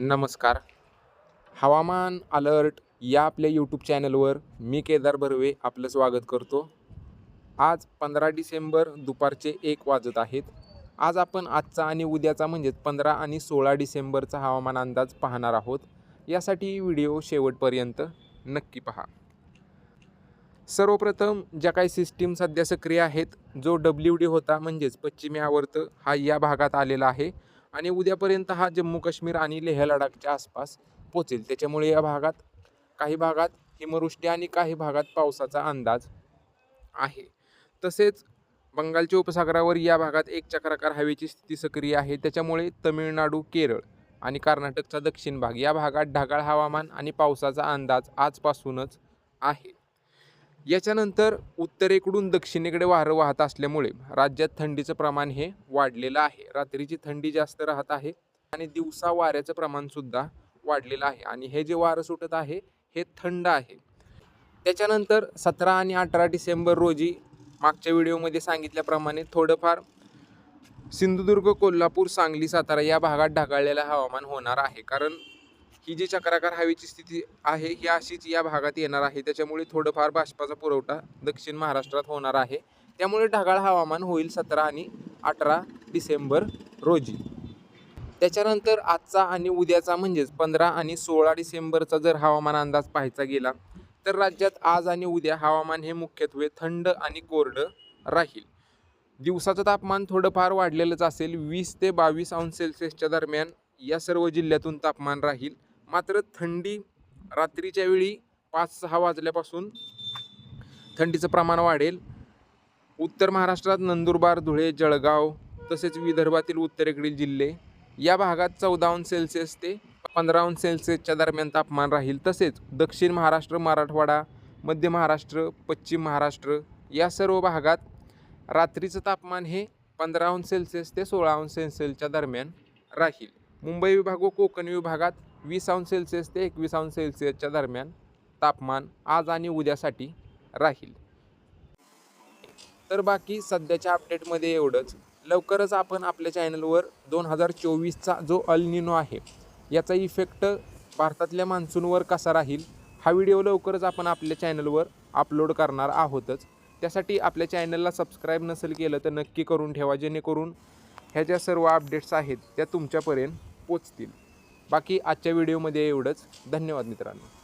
नमस्कार. हवामान अलर्ट या आपल्या यूट्यूब चॅनलवर मी केदार बर्वे आपलं स्वागत करतो. आज पंधरा डिसेंबर दुपारचे एक वाजत आहेत. आज आपण आजचा आणि उद्याचा म्हणजेच पंधरा आणि सोळा डिसेंबरचा हवामान अंदाज पाहणार आहोत. यासाठी व्हिडिओ शेवटपर्यंत नक्की पहा. सर्वप्रथम ज्या काही सिस्टीम सध्या सक्रिय आहेत जो डब्ल्यू डी होता म्हणजेच पश्चिमी आवर्त हा या भागात आलेला आहे. आणि उद्यापर्यंत हा जम्मू काश्मीर आणि लेह लडाखच्या आसपास पोचेल. त्याच्यामुळे या भागात काही भागात हिमवृष्टी आणि काही भागात पावसाचा अंदाज आहे. तसेच बंगालच्या उपसागरावर या भागात एक चक्राकार हवेची स्थिती सक्रिय आहे. त्याच्यामुळे तमिळनाडू केरळ आणि कर्नाटकचा दक्षिण भाग या भागात ढगाळ हवामान आणि पावसाचा अंदाज आजपासूनच आहे. याच्यानंतर उत्तरेकडून दक्षिणेकडे वारं वाहत असल्यामुळे राज्यात थंडीचं प्रमाण हे वाढलेलं आहे. रात्रीची थंडी जास्त राहत आहे आणि दिवसा वाऱ्याचं प्रमाणसुद्धा वाढलेलं आहे. आणि हे जे वारं सुटत आहे हे थंड आहे. त्याच्यानंतर सतरा आणि अठरा डिसेंबर रोजी मागच्या व्हिडिओमध्ये सांगितल्याप्रमाणे थोडंफार सिंधुदुर्ग कोल्हापूर सांगली सातारा या भागात ढगाळलेलं हवामान होणार आहे. कारण ही जी चक्राकार हवेची स्थिती आहे ही अशीच या भागात येणार आहे. त्याच्यामुळे थोडंफार बाष्पाचा पुरवठा दक्षिण महाराष्ट्रात होणार आहे. त्यामुळे ढगाळ हवामान होईल सतरा आणि अठरा डिसेंबर रोजी. त्याच्यानंतर आजचा आणि उद्याचा म्हणजेच पंधरा आणि सोळा डिसेंबरचा जर हवामान अंदाज पाहायचा गेला तर राज्यात आज आणि उद्या हवामान हे मुख्यत्वे थंड आणि कोरडं राहील. दिवसाचं तापमान थोडंफार वाढलेलंच असेल वीस ते बावीस अंश सेल्सिअसच्या दरम्यान या सर्व जिल्ह्यातून तापमान राहील. मात्र थंडी रात्रीच्या वेळी पाच सहा वाजल्यापासून थंडीचं प्रमाण वाढेल. उत्तर महाराष्ट्रात नंदुरबार धुळे जळगाव तसेच विदर्भातील उत्तरेकडील जिल्हे या भागात चौदा अंश सेल्सिअस ते पंधरा अंश सेल्सिअसच्या दरम्यान तापमान राहील. तसेच दक्षिण महाराष्ट्र मराठवाडा मध्य महाराष्ट्र पश्चिम महाराष्ट्र या सर्व भागात रात्रीचं तापमान हे पंधरा अंश सेल्सिअस ते सोळा अंश सेल्सिअसच्या दरम्यान राहील. मुंबई विभाग व कोकण विभागात वीस अंश सेल्सिअस ते एकवीस अंश सेल्सिअसच्या दरम्यान तापमान आज आणि उद्यासाठी राहील. तर बाकी सध्याच्या अपडेटमध्ये एवढंच. लवकरच आपण आपल्या चॅनलवर दोन हजार चोवीसचा जो अलनिनो आहे याचा इफेक्ट भारतातल्या मान्सूनवर कसा राहील हा व्हिडिओ लवकरच आपण आपल्या चॅनलवर अपलोड करणार आहोतच. त्यासाठी आपल्या चॅनलला सबस्क्राईब नसेल केलं तर नक्की करून ठेवा जेणेकरून ह्या ज्या सर्व अपडेट्स आहेत त्या तुमच्यापर्यंत पोचतील. बाकी आजच्या व्हिडिओमध्ये एवढंच. धन्यवाद मित्रांनो.